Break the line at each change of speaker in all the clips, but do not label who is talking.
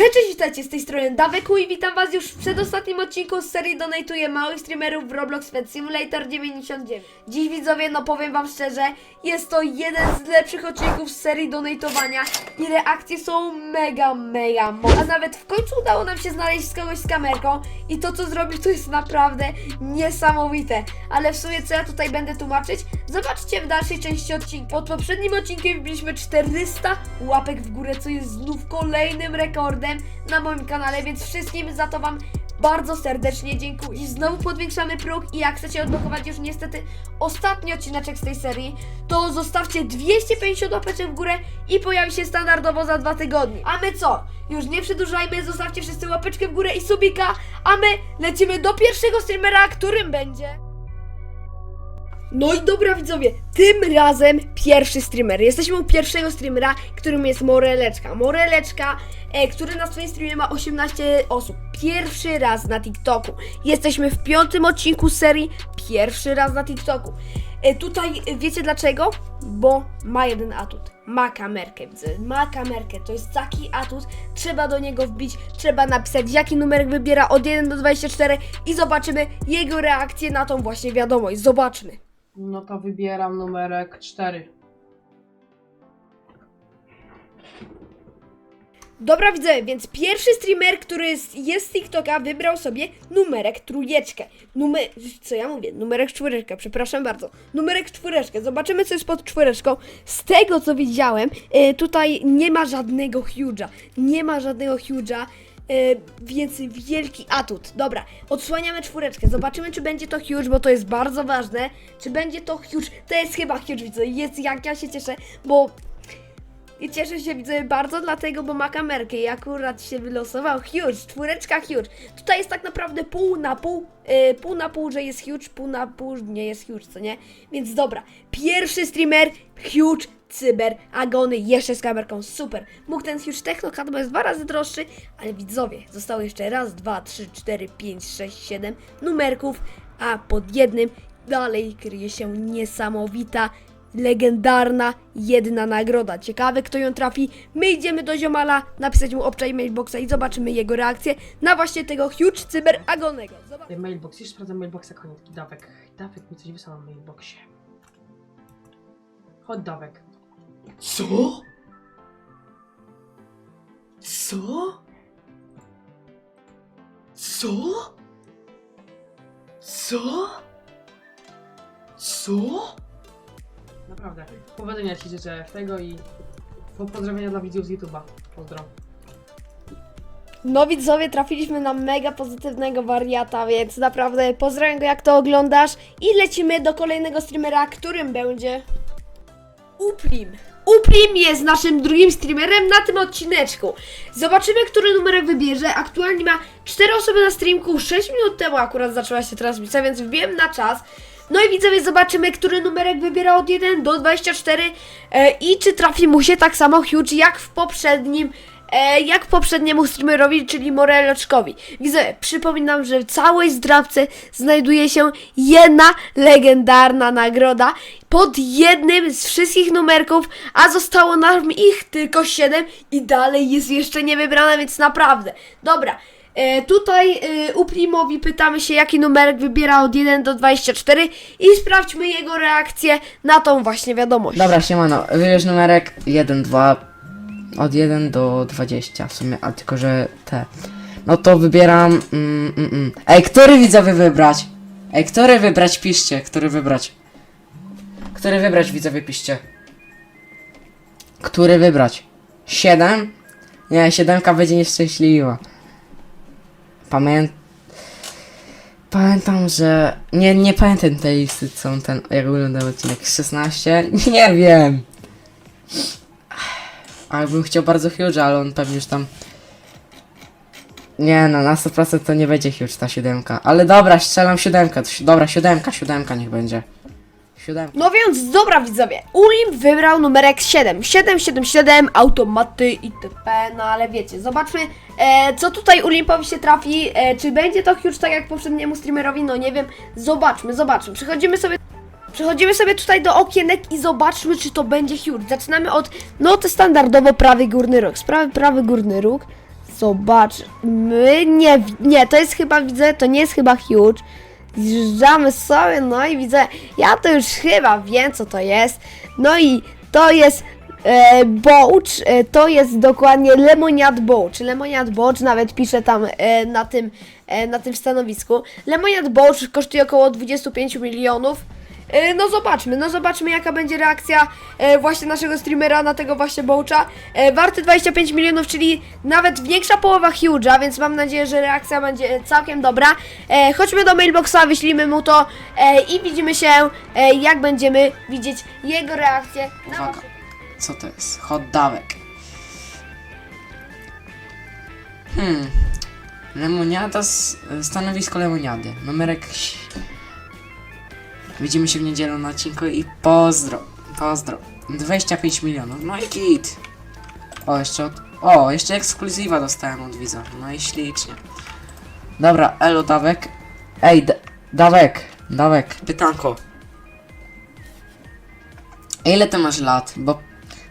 Cześć, witajcie z tej strony Daweku i witam was już w przedostatnim odcinku z serii Donatuję małych streamerów w Roblox Pet Simulator 99. Dziś widzowie, no powiem wam szczerze, jest to jeden z lepszych odcinków z serii donatowania i reakcje są mega, mega mocne. A nawet w końcu udało nam się znaleźć kogoś z kamerką i to co zrobił to jest naprawdę niesamowite. Ale w sumie co ja tutaj będę tłumaczyć, zobaczcie w dalszej części odcinka. Pod poprzednim odcinkiem wbiliśmy 400 łapek w górę, co jest znów kolejnym rekordem na moim kanale, więc wszystkim za to Wam bardzo serdecznie dziękuję. I znowu podwiększamy próg i jak chcecie odblokować już niestety ostatni odcineczek z tej serii, to zostawcie 250 łapeczek w górę i pojawi się standardowo za dwa tygodnie. A my co? Już nie przedłużajmy, zostawcie wszyscy łapeczkę w górę i subika, a my lecimy do pierwszego streamera, którym będzie... No i dobra widzowie, tym razem pierwszy streamer. Jesteśmy u pierwszego streamera, którym jest Moreleczka. Moreleczka, e, który na swoim streamie ma 18 osób. Pierwszy raz na TikToku. Jesteśmy w piątym odcinku serii, pierwszy raz na TikToku. E, tutaj e, wiecie dlaczego? Bo ma jeden atut. Ma kamerkę, widzę. Ma kamerkę, to jest taki atut. Trzeba do niego wbić, trzeba napisać jaki numerek wybiera od 1 do 24 i zobaczymy jego reakcję na tą właśnie wiadomość. Zobaczmy.
No to wybieram numerek 4.
Dobra widzę, więc pierwszy streamer, który jest, z TikToka, wybrał sobie numerek trójeczkę. Numer... Co ja mówię? Numerek czwóreczkę, przepraszam bardzo. Numerek czwóreczkę. Zobaczymy, co jest pod czwóreczką. Z tego, co widziałem, e, tutaj nie ma żadnego huge'a. Nie ma żadnego huge'a. E, więc wielki atut. Dobra, odsłaniamy czwóreczkę. Zobaczymy, czy będzie to huge, bo to jest bardzo ważne. Czy będzie to huge? To jest chyba huge, widzę. Jest jak ja się cieszę, bo i cieszę się, widzę bardzo dlatego, bo ma kamerkę i akurat się wylosował huge, czwóreczka huge. Tutaj jest tak naprawdę pół na pół, yy, pół na pół, że jest huge, pół na pół nie jest huge, co nie? Więc dobra, pierwszy streamer, huge, cyber, agony, jeszcze z kamerką, super. Mógł ten huge technokat, bo jest dwa razy droższy, ale widzowie, zostało jeszcze raz, dwa, trzy, cztery, pięć, sześć, siedem numerków, a pod jednym dalej kryje się niesamowita legendarna jedna nagroda. Ciekawe, kto ją trafi. My idziemy do ziomala, napisać mu obczaj mailboxa i zobaczymy jego reakcję na właśnie tego huge cyber agonego. Zobacz.
Mailbox, już sprawdzam mailboxa koniecki. Dawek. Dawek mi coś wysłał na mailboxie. Chodź Dawek. Co? Co? Co? Co? Co? Naprawdę. Powodzenia Ci życzę w tego i po- pozdrowienia dla widzów z YouTube'a. Pozdro.
No widzowie, trafiliśmy na mega pozytywnego wariata, więc naprawdę pozdrawiam go jak to oglądasz i lecimy do kolejnego streamera, którym będzie Uplim. Uplim jest naszym drugim streamerem na tym odcineczku. Zobaczymy, który numerek wybierze. Aktualnie ma 4 osoby na streamku. 6 minut temu akurat zaczęła się transmisja, więc wbiłem na czas. No i widzowie, zobaczymy, który numerek wybiera od 1 do 24 e, i czy trafi mu się tak samo huge jak w poprzednim e, jak poprzedniemu streamerowi, czyli Moreloczkowi. Widzę, przypominam, że w całej zdrabce znajduje się jedna legendarna nagroda pod jednym z wszystkich numerków, a zostało nam ich tylko 7 i dalej jest jeszcze nie wybrana, więc naprawdę. Dobra. E, tutaj e, u Primowi pytamy się, jaki numerek wybiera od 1 do 24 i sprawdźmy jego reakcję na tą właśnie wiadomość.
Dobra, siemano, wybierz numerek 1, 2, od 1 do 20 w sumie, a tylko, że te. No to wybieram, mm, mm, mm. Ej, który widzowie wybrać? Ej, który wybrać, piszcie, który wybrać. Który wybrać, widzowie, piszcie. Który wybrać? 7? Nie, 7 będzie nieszczęśliwa. Pamię... Pamiętam, że... Nie, nie pamiętam tej listy, co ten... Jak wyglądał odcinek. 16? Nie wiem. Ale bym chciał bardzo huge, ale on pewnie już tam... Nie no, na 100% to nie będzie huge ta siódemka. Ale dobra, strzelam siódemkę. Dobra, siódemka, siódemka niech będzie. Siódemka.
No więc dobra widzowie, Ulim wybrał numerek 7, 777, automaty itp, no ale wiecie, zobaczmy e, co tutaj Ulimpowi się trafi, e, czy będzie to huge tak jak poprzedniemu streamerowi, no nie wiem, zobaczmy, zobaczmy, przechodzimy sobie Przechodzimy sobie tutaj do okienek i zobaczmy, czy to będzie huge. Zaczynamy od, no to standardowo prawy górny róg. Sprawy prawy górny róg. zobaczmy. Nie, nie, to jest chyba, widzę, to nie jest chyba huge. Zjeżdżamy sobie, no i widzę, ja to już chyba wiem, co to jest. No i to jest e, e, to jest dokładnie Lemoniad Bołcz. Lemoniad Bołcz nawet pisze tam e, na, tym, e, na tym stanowisku. Lemoniad Bołcz kosztuje około 25 milionów. E, No zobaczmy, no zobaczmy jaka będzie reakcja e, właśnie naszego streamera na tego właśnie Bołcza. E, warty 25 milionów, czyli nawet większa połowa Huge'a, więc mam nadzieję, że reakcja będzie całkiem dobra. Chodźmy do mailboxa, wyślijmy mu to i widzimy się, jak będziemy widzieć jego reakcję. na
Uwaga. Co to jest? Hot dawek. Hmm. Lemoniada, z, stanowisko lemoniady. Numerek... Widzimy się w niedzielę na odcinku i pozdro. Pozdro. 25 milionów. No i git. O, jeszcze od... O, jeszcze ekskluzywa dostałem od widza. No i ślicznie. Dobra, elo Dawek. Ej, Dawek. Dawek, pytanko. Ile ty masz lat? Bo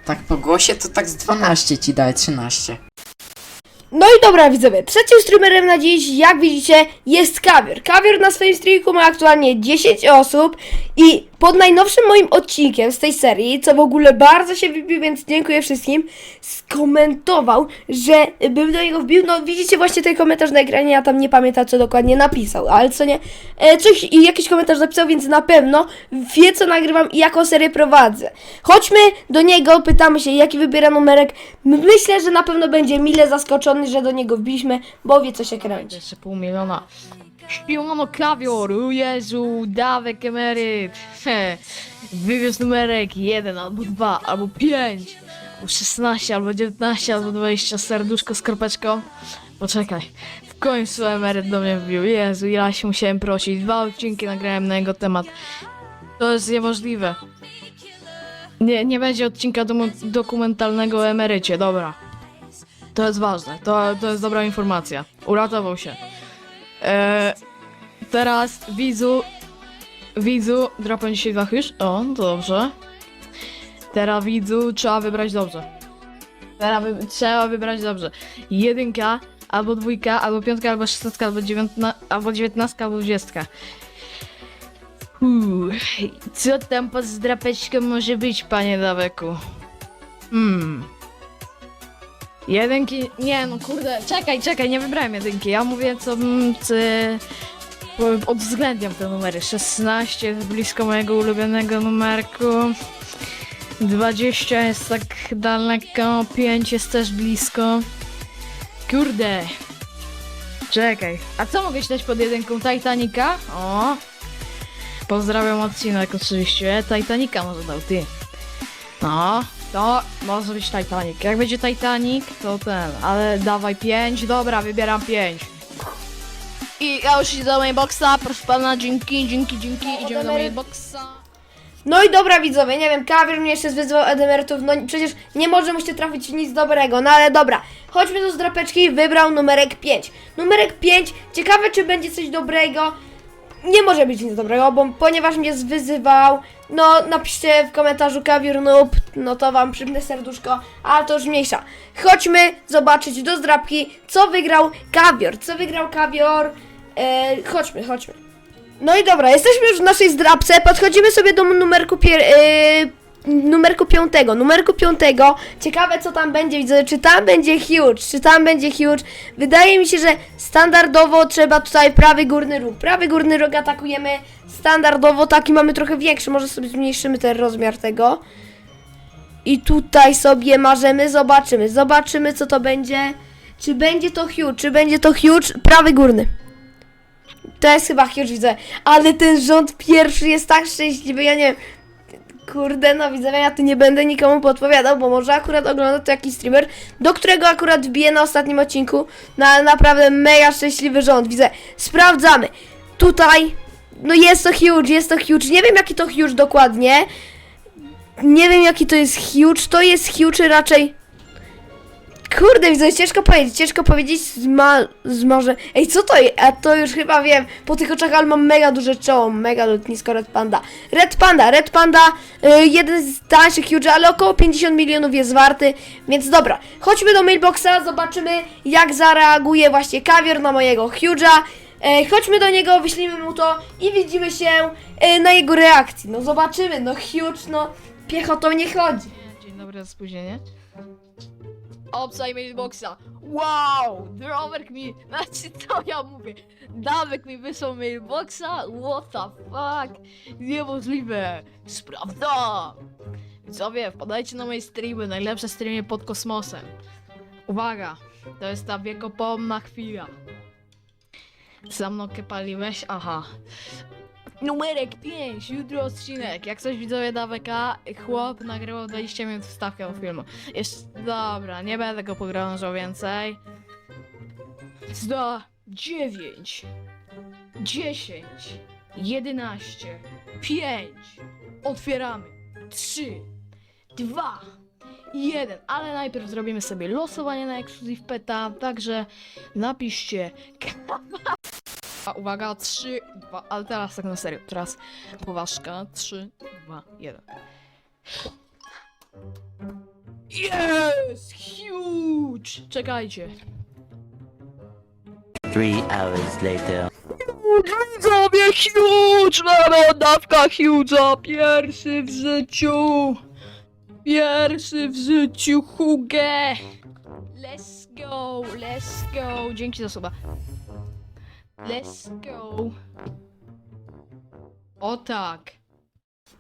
tak po głosie to tak z 12 ci daje 13.
No i dobra widzowie, trzecim streamerem na dziś, jak widzicie, jest Kawior. Kawior na swoim streamku ma aktualnie 10 osób i pod najnowszym moim odcinkiem z tej serii, co w ogóle bardzo się wybił, więc dziękuję wszystkim, skomentował, że bym do niego wbił, no widzicie właśnie ten komentarz na ekranie, ja tam nie pamiętam co dokładnie napisał, ale co nie, e, coś i jakiś komentarz napisał, więc na pewno wie co nagrywam i jaką serię prowadzę. Chodźmy do niego, pytamy się jaki wybiera numerek, myślę, że na pewno będzie mile zaskoczony, że do niego wbiliśmy, bo wie co się kręci.
Jeszcze pół miliona. Śpiono kawior, o Jezu, dawek emeryt. He. Wybierz numerek 1 albo 2 albo 5 albo 16 albo 19 albo 20 serduszko z kropeczką. Poczekaj, w końcu emeryt do mnie wbił. Jezu, ja się musiałem prosić. Dwa odcinki nagrałem na jego temat. To jest niemożliwe. Nie, nie będzie odcinka domu- dokumentalnego o emerycie, dobra. To jest ważne, to, to jest dobra informacja. Uratował się. Eee, teraz widzu. Widzu, drapę dzisiaj dwa? O, dobrze. Teraz widzu trzeba wybrać dobrze. Teraz wy, trzeba wybrać dobrze. Jedynka, albo dwójka, albo piątka, albo szesnastka, albo dziewiętna, albo dziewiętnastka, albo dwudziestka. Uuu, co tam pod zdrapeczką może być, panie Daweku? Hmm. Jedynki. Nie, no kurde, czekaj, czekaj, nie wybrałem jedynki. Ja mówię, co bym. Czy... bo Uwzględniam te numery. 16 jest blisko mojego ulubionego numerku. 20 jest tak daleko. 5 jest też blisko. Kurde. Czekaj. A co mogę dać pod jedynką? Titanica? O. Pozdrawiam odcinek oczywiście. Titanica może dał ty. No, to może być Titanic. Jak będzie Titanic, to ten, ale dawaj 5. Dobra, wybieram 5. I ja już idę do mailboxa, proszę pana, dzięki, dzięki, dzięki, idziemy do mailboxa.
No i dobra widzowie, nie wiem, Kawior mnie jeszcze zwyzwał od emerytów, no przecież nie może mu się trafić nic dobrego, no ale dobra. Chodźmy do zdrapeczki, wybrał numerek 5. Numerek 5, ciekawe czy będzie coś dobrego. Nie może być nic dobrego, bo ponieważ mnie zwyzywał, no napiszcie w komentarzu Kawior noob, no to wam przypnę serduszko, ale to już mniejsza. Chodźmy zobaczyć do zdrapki, co wygrał Kawior, co wygrał Kawior. E, chodźmy, chodźmy. No i dobra, jesteśmy już w naszej zdrapce, podchodzimy sobie do numerku pier... Yy, numerku piątego, numerku piątego, ciekawe co tam będzie, widzę, czy tam będzie huge, czy tam będzie huge, wydaje mi się, że standardowo trzeba tutaj prawy górny róg, prawy górny róg atakujemy standardowo, taki mamy trochę większy, może sobie zmniejszymy ten rozmiar tego. I tutaj sobie marzymy, zobaczymy, zobaczymy co to będzie, czy będzie to huge, czy będzie to huge, prawy górny. To jest chyba huge, widzę. Ale ten rząd pierwszy jest tak szczęśliwy, ja nie wiem. Kurde, no widzę, ja tu nie będę nikomu podpowiadał, bo może akurat ogląda to jakiś streamer, do którego akurat wbiję na ostatnim odcinku. Na naprawdę mega szczęśliwy rząd, widzę. Sprawdzamy. Tutaj, no jest to huge, jest to huge. Nie wiem jaki to huge dokładnie. Nie wiem jaki to jest huge. To jest huge raczej. Kurde, widzę, ciężko powiedzieć, ciężko powiedzieć, zma, zmarzę. Ej, co to jest? A to już chyba wiem, po tych oczach, ale mam mega duże czoło, mega lotnisko Red Panda. Red Panda, Red Panda, y, jeden z tańszych huge, ale około 50 milionów jest warty, więc dobra. Chodźmy do mailboxa, zobaczymy jak zareaguje właśnie kawior na mojego huge'a. E, chodźmy do niego, wyślijmy mu to i widzimy się e, na jego reakcji. No zobaczymy, no huge, no piechotą nie chodzi.
Dzień dobry spóźnienie. Obsaj mailboxa. Wow! Drowerk mi... Znaczy, co ja mówię? Dawek mi wysłał mailboxa? What the fuck? Niemożliwe! Sprawda! Widzowie, wpadajcie na moje streamy, najlepsze streamy pod kosmosem. Uwaga! To jest ta wiekopomna chwila. Za mną paliłeś? Aha. Numerek 5, jutro odcinek. Jak coś widzowie Daweka, chłop nagrywał 20 minut wstawkę do filmu. Jeszcze, dobra, nie będę go pogrążał więcej. Zda 9, 10, 11, 5, otwieramy, 3, 2, 1, ale najpierw zrobimy sobie losowanie na Exclusive Peta, także napiszcie a uwaga, 3, 2, ale teraz tak na serio. Teraz poważka. 3, 2, 1. Yes! Huge! Czekajcie.
Three hours later.
Widzowie, huge! Mamy dawka huge'a! Pierwszy w życiu! Pierwszy w życiu hugę! Let's go, let's go! Dzięki za słowa. Let's go. O tak.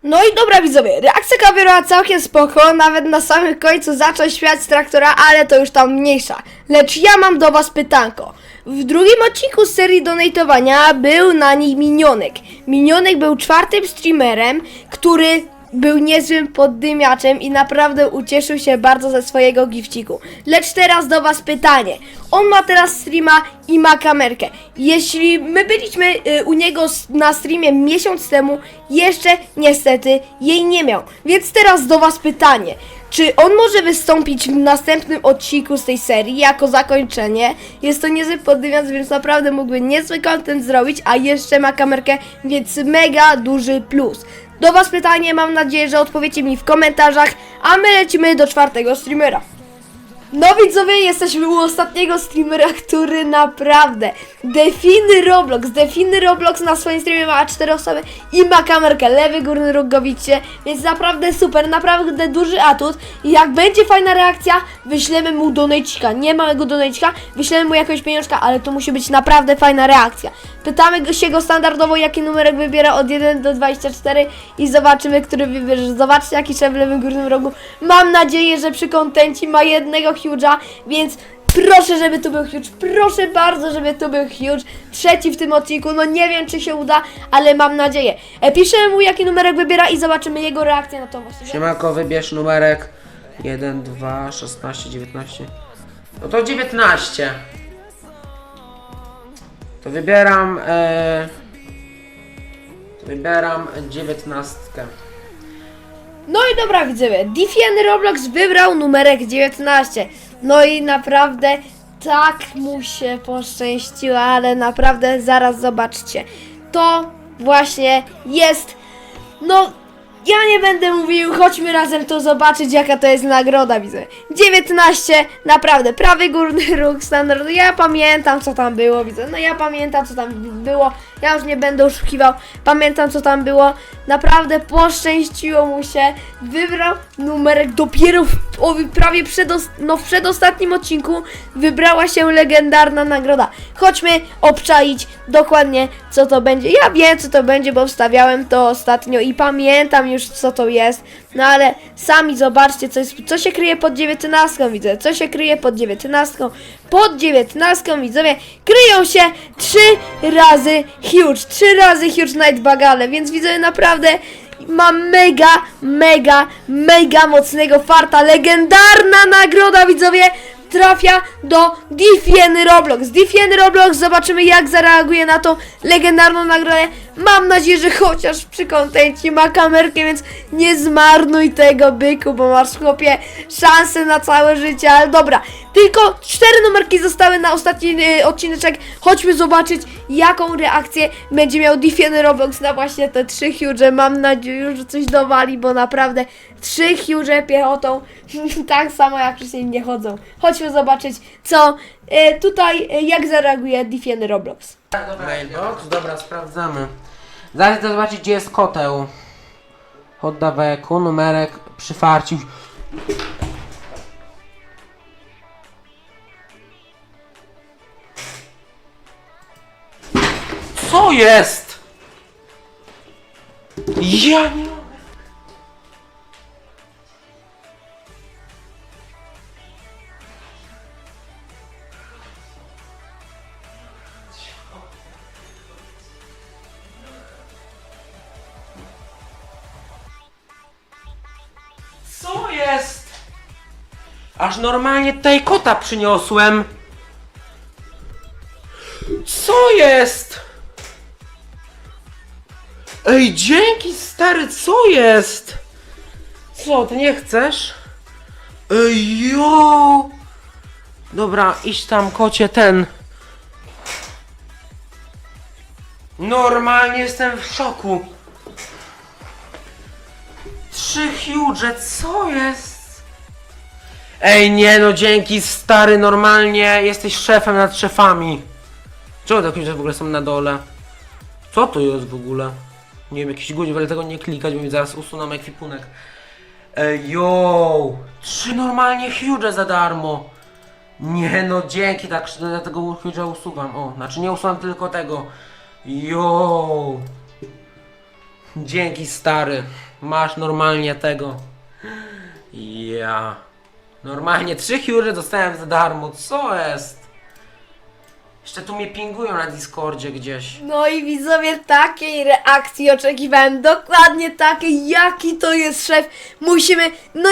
No i dobra widzowie, reakcja kawiora całkiem spoko, nawet na samym końcu zaczął śmiać z traktora, ale to już tam mniejsza. Lecz ja mam do was pytanko. W drugim odcinku z serii donatowania był na nich Minionek. Minionek był czwartym streamerem, który był niezłym poddymiaczem i naprawdę ucieszył się bardzo ze swojego gifciku. Lecz teraz do was pytanie. On ma teraz streama i ma kamerkę. Jeśli my byliśmy y, u niego na streamie miesiąc temu, jeszcze niestety jej nie miał. Więc teraz do was pytanie. Czy on może wystąpić w następnym odcinku z tej serii jako zakończenie? Jest to niezły poddymiarz, więc naprawdę mógłby niezły content zrobić, a jeszcze ma kamerkę, więc mega duży plus. Do was pytanie, mam nadzieję, że odpowiecie mi w komentarzach, a my lecimy do czwartego streamera. No widzowie, jesteśmy u ostatniego streamera, który naprawdę definy Roblox, definy Roblox na swoim streamie ma 4 osoby i ma kamerkę, lewy górny róg go widzicie, więc naprawdę super, naprawdę duży atut i jak będzie fajna reakcja, wyślemy mu donajcika, nie małego donajcika, wyślemy mu jakiegoś pieniążka, ale to musi być naprawdę fajna reakcja. Pytamy się go standardowo, jaki numerek wybiera od 1 do 24 i zobaczymy, który wybierze. Zobaczcie, jaki szef w lewym górnym rogu. Mam nadzieję, że przy kontencie ma jednego huge'a, więc proszę, żeby tu był huge. Proszę bardzo, żeby tu był huge. Trzeci w tym odcinku. No nie wiem, czy się uda, ale mam nadzieję. E, piszemy mu, jaki numerek wybiera i zobaczymy jego reakcję na to właściwie.
Siemanko, wybierz numerek 1, 2, 16, 19. No to 19. To wybieram. E, to wybieram 19.
No i dobra widzowie, Diffien Roblox wybrał numerek 19. No i naprawdę tak mu się poszczęściło, ale naprawdę zaraz zobaczcie. To właśnie jest, no ja nie będę mówił, chodźmy razem to zobaczyć jaka to jest nagroda widzę. 19, naprawdę, prawy górny róg standard. Ja pamiętam co tam było, widzę. No ja pamiętam co tam było. Ja już nie będę oszukiwał. Pamiętam co tam było. Naprawdę poszczęściło mu się. Wybrał numerek dopiero w, prawie przedost, no, w przedostatnim odcinku wybrała się legendarna nagroda. Chodźmy obczaić dokładnie co to będzie. Ja wiem co to będzie, bo wstawiałem to ostatnio i pamiętam już co to jest. No ale sami zobaczcie co, jest, co się kryje pod dziewiętnastką widzę. Co się kryje pod dziewiętnastką. Pod dziewiętnastką widzowie kryją się trzy razy huge. Trzy razy huge night bagale, więc widzowie naprawdę ma mega, mega, mega mocnego farta. Legendarna nagroda, widzowie, trafia do Diffien Roblox. Diffien Roblox, zobaczymy jak zareaguje na tą legendarną nagrodę. Mam nadzieję, że chociaż przy kontencie ma kamerkę, więc nie zmarnuj tego byku, bo masz chłopie szansę na całe życie, ale dobra. Tylko cztery numerki zostały na ostatni y, odcineczek. Chodźmy zobaczyć, jaką reakcję będzie miał Defiany Roblox na właśnie te trzy huge. Mam nadzieję, że coś dowali, bo naprawdę trzy huge piechotą tak samo jak wcześniej nie chodzą. Chodźmy zobaczyć, co y, tutaj, y, jak zareaguje Defiany Roblox.
Mailbox? Dobra, sprawdzamy. Zaraz chcę zobaczyć, gdzie jest koteł. Oddaweku, numerek przyfarcił. Co jest? Ja nie Aż normalnie tutaj kota przyniosłem. Co jest? Ej, dzięki stary, co jest? Co, ty nie chcesz? Ej, jo! Dobra, idź tam, kocie, ten. Normalnie jestem w szoku. Trzy huge, co jest? Ej, nie no, dzięki stary, normalnie jesteś szefem nad szefami. Czemu te huge w ogóle są na dole? Co to jest w ogóle? Nie wiem, jakiś guzik, ale tego nie klikać, bo mi zaraz usuną ekwipunek. Ej, yo! Trzy normalnie huge za darmo. Nie no, dzięki, tak, ja tego huge'a usuwam. O, znaczy nie usuwam tylko tego. Yo! Dzięki stary. Masz normalnie tego. Ja. Normalnie trzy huge dostałem za darmo. Co jest? Jeszcze tu mnie pingują na Discordzie gdzieś.
No i widzowie, takiej reakcji oczekiwałem, dokładnie takiej, jaki to jest szef. Musimy, no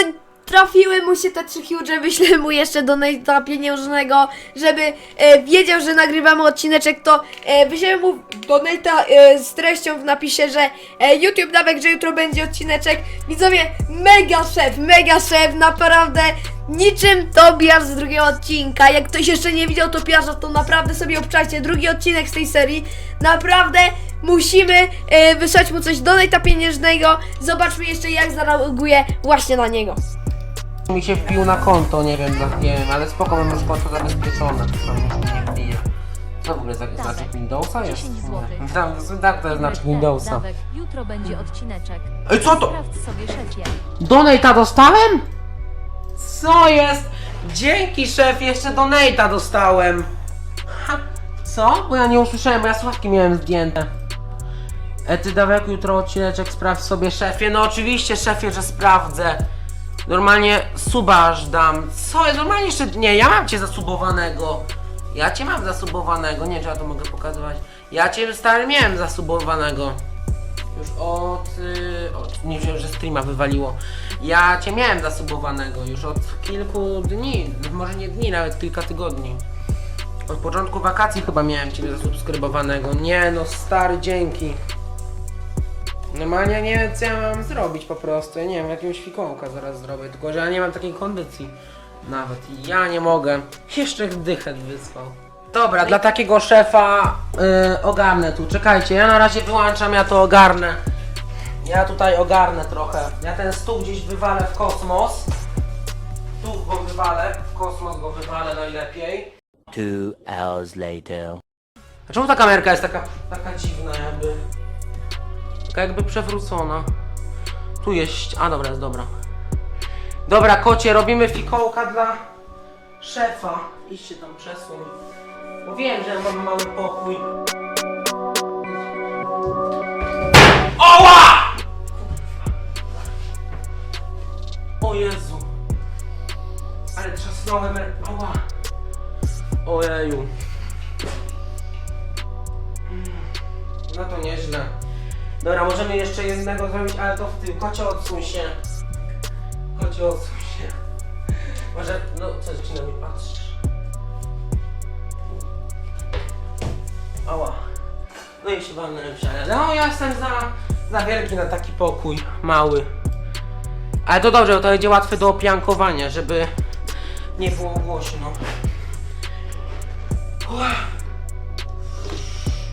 trafiły mu się te trzy huge, wyślę mu jeszcze do Nate'a pieniężnego, żeby e, wiedział, że nagrywamy odcineczek, to e, wyślę mu do Nate'a e, z treścią w napisie, że e, YouTube nawet, że jutro będzie odcineczek. Widzowie, mega szef, mega szef, naprawdę niczym Tobiasz z drugiego odcinka. Jak ktoś jeszcze nie widział Tobiasza, to naprawdę sobie obczajcie drugi odcinek z tej serii. Naprawdę musimy e, wysłać mu coś do Nate'a pieniężnego. Zobaczmy jeszcze jak zareaguje właśnie na niego.
Mi się wbił na konto, nie wiem, nie wiem, ale spoko, mam już konto zabezpieczone. To się nie wbije. Co w ogóle za znaczek Windowsa jest?
10 złotych.
Nie. Tak, to jest znaczek Windowsa.
Dawek, jutro będzie odcineczek.
Ej, co to?
Sprawdź sobie szefie.
Donate'a dostałem? Co jest? Dzięki szef, jeszcze donate'a dostałem. Ha, co? Bo ja nie usłyszałem, bo ja słuchawki miałem zdjęte. E ty Dawek, jutro odcineczek sprawdź sobie szefie. No oczywiście szefie, że sprawdzę. Normalnie suba dam. Co? Normalnie jeszcze... Nie, ja mam cię zasubowanego. Ja cię mam zasubowanego. Nie czy ja to mogę pokazywać. Ja cię stary miałem zasubowanego. Już od, y, od. Nie wiem, że streama wywaliło. Ja cię miałem zasubowanego już od kilku dni, może nie dni, nawet kilka tygodni. Od początku wakacji chyba miałem ciebie zasubskrybowanego. Nie no, stary, dzięki. Normalnie nie wiem co ja mam zrobić po prostu. Ja nie wiem, jakiegoś fikołka zaraz zrobię, tylko że ja nie mam takiej kondycji. Nawet ja nie mogę. Jeszcze dychę wysłał. Dobra, dla takiego szefa yy, ogarnę tu. Czekajcie, ja na razie wyłączam, ja to ogarnę. Ja tutaj ogarnę trochę. Ja ten stół gdzieś wywalę w kosmos. Tu go wywalę, w kosmos go wywalę najlepiej.
Two hours later.
A czemu ta kamerka jest taka, taka dziwna jakby? Taka jakby przewrócona. Tu jest... A dobra, jest dobra. Dobra, kocie, robimy fikołka dla szefa. Idźcie tam przesuń. Bo wiem, że mam mały pokój. Oła! O Jezu. Ale trzasnąłem. Oła. Ojeju. No to nieźle. Dobra, możemy jeszcze jednego zrobić, ale to w tym. Kocie odsuń się. Kocie odsuń się. Może, no co zaczyna mi patrzysz? Ała. No i się walnąłem w ścianę. No ja jestem za, za wielki na taki pokój, mały. Ale to dobrze, bo to będzie łatwe do opiankowania, żeby nie było głośno.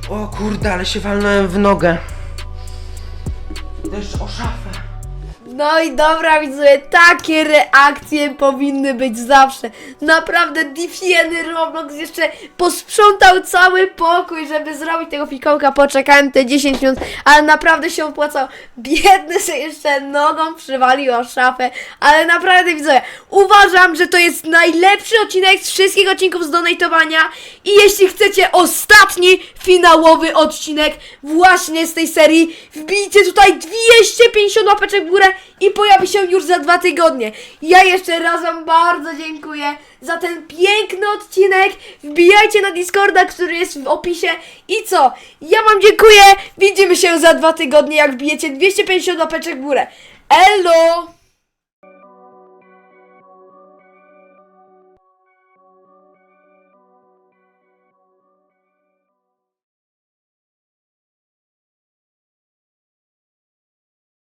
O, o kurde, ale się walnąłem w nogę. Też o szafę.
No i dobra, widzowie, takie reakcje powinny być zawsze. Naprawdę, Diffieny Roblox jeszcze posprzątał cały pokój, żeby zrobić tego fikołka. Poczekałem te 10 minut, ale naprawdę się opłacał. Biedny sobie jeszcze nogą przywalił o szafę, ale naprawdę, widzowie, uważam, że to jest najlepszy odcinek z wszystkich odcinków z donatowania. I jeśli chcecie ostatni, finałowy odcinek właśnie z tej serii, wbijcie tutaj 250 łapeczek w górę i pojawi się już za dwa tygodnie. Ja jeszcze raz Wam bardzo dziękuję za ten piękny odcinek. Wbijajcie na Discorda, który jest w opisie. I co? Ja Wam dziękuję. Widzimy się za dwa tygodnie, jak wbijecie 250 łapeczek w górę. Elo!